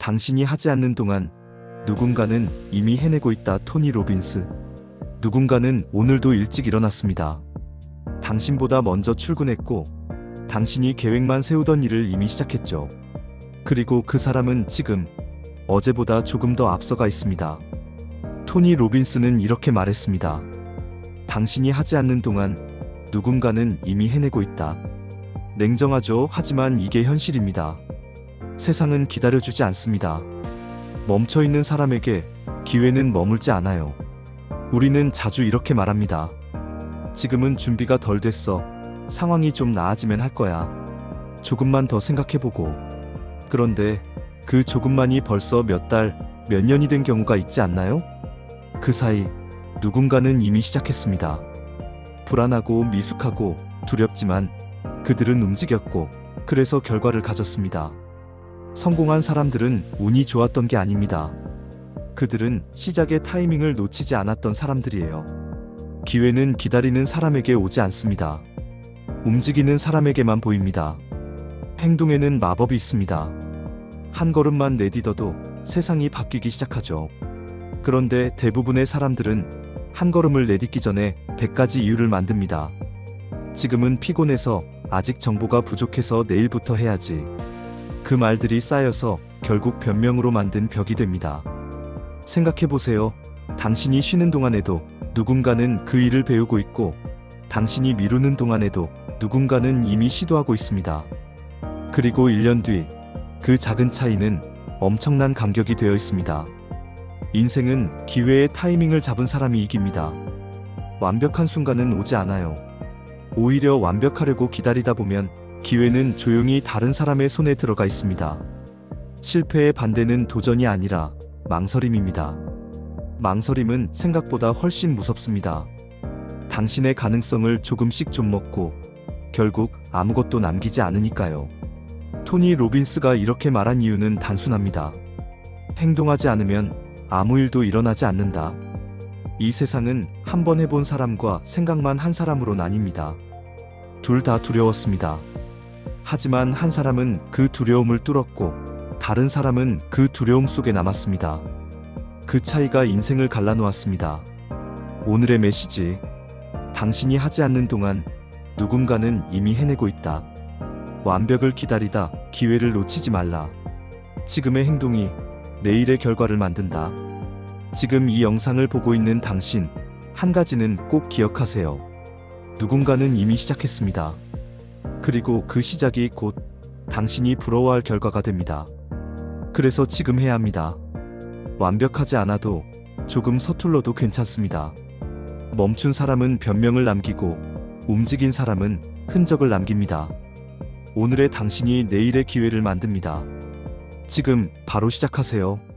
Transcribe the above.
당신이 하지 않는 동안 누군가는 이미 해내고 있다 토니 로빈스. 누군가는 오늘도 일찍 일어났습니다. 당신보다 먼저 출근했고 당신이 계획만 세우던 일을 이미 시작했죠. 그리고 그 사람은 지금 어제보다 조금 더 앞서가 있습니다. 토니 로빈스는 이렇게 말했습니다. 당신이 하지 않는 동안 누군가는 이미 해내고 있다. 냉정하죠. 하지만 이게 현실입니다. 세상은 기다려주지 않습니다. 멈춰 있는 사람에게 기회는 머물지 않아요. 우리는 자주 이렇게 말합니다. 지금은 준비가 덜 됐어. 상황이 좀 나아지면 할 거야. 조금만 더 생각해보고. 그런데 그 조금만이 벌써 몇 달, 몇 년이 된 경우가 있지 않나요? 그 사이 누군가는 이미 시작했습니다. 불안하고 미숙하고 두렵지만 그들은 움직였고 그래서 결과를 가졌습니다. 성공한 사람들은 운이 좋았던 게 아닙니다. 그들은 시작의 타이밍을 놓치지 않았던 사람들이에요. 기회는 기다리는 사람에게 오지 않습니다. 움직이는 사람에게만 보입니다. 행동에는 마법이 있습니다. 한 걸음만 내딛어도 세상이 바뀌기 시작하죠. 그런데 대부분의 사람들은 한 걸음을 내딛기 전에 100가지 이유를 만듭니다. 지금은 피곤해서 아직 정보가 부족해서 내일부터 해야지. 그 말들이 쌓여서 결국 변명으로 만든 벽이 됩니다. 생각해보세요. 당신이 쉬는 동안에도 누군가는 그 일을 배우고 있고, 당신이 미루는 동안에도 누군가는 이미 시도하고 있습니다. 그리고 1년 뒤, 그 작은 차이는 엄청난 간격이 되어 있습니다. 인생은 기회의 타이밍을 잡은 사람이 이깁니다. 완벽한 순간은 오지 않아요. 오히려 완벽하려고 기다리다 보면 기회는 조용히 다른 사람의 손에 들어가 있습니다. 실패의 반대는 도전이 아니라 망설임입니다. 망설임은 생각보다 훨씬 무섭습니다. 당신의 가능성을 조금씩 좀 먹고 결국 아무것도 남기지 않으니까요. 토니 로빈스가 이렇게 말한 이유는 단순합니다. 행동하지 않으면 아무 일도 일어나지 않는다. 이 세상은 한 번 해본 사람과 생각만 한 사람으로 나뉩니다. 둘 다 두려웠습니다. 하지만 한 사람은 그 두려움을 뚫었고 다른 사람은 그 두려움 속에 남았습니다. 그 차이가 인생을 갈라놓았습니다. 오늘의 메시지. 당신이 하지 않는 동안 누군가는 이미 해내고 있다. 완벽을 기다리다 기회를 놓치지 말라. 지금의 행동이 내일의 결과를 만든다. 지금 이 영상을 보고 있는 당신, 한 가지는 꼭 기억하세요. 누군가는 이미 시작했습니다. 그리고 그 시작이 곧 당신이 부러워할 결과가 됩니다. 그래서 지금 해야 합니다. 완벽하지 않아도 조금 서툴러도 괜찮습니다. 멈춘 사람은 변명을 남기고 움직인 사람은 흔적을 남깁니다. 오늘의 당신이 내일의 기회를 만듭니다. 지금 바로 시작하세요.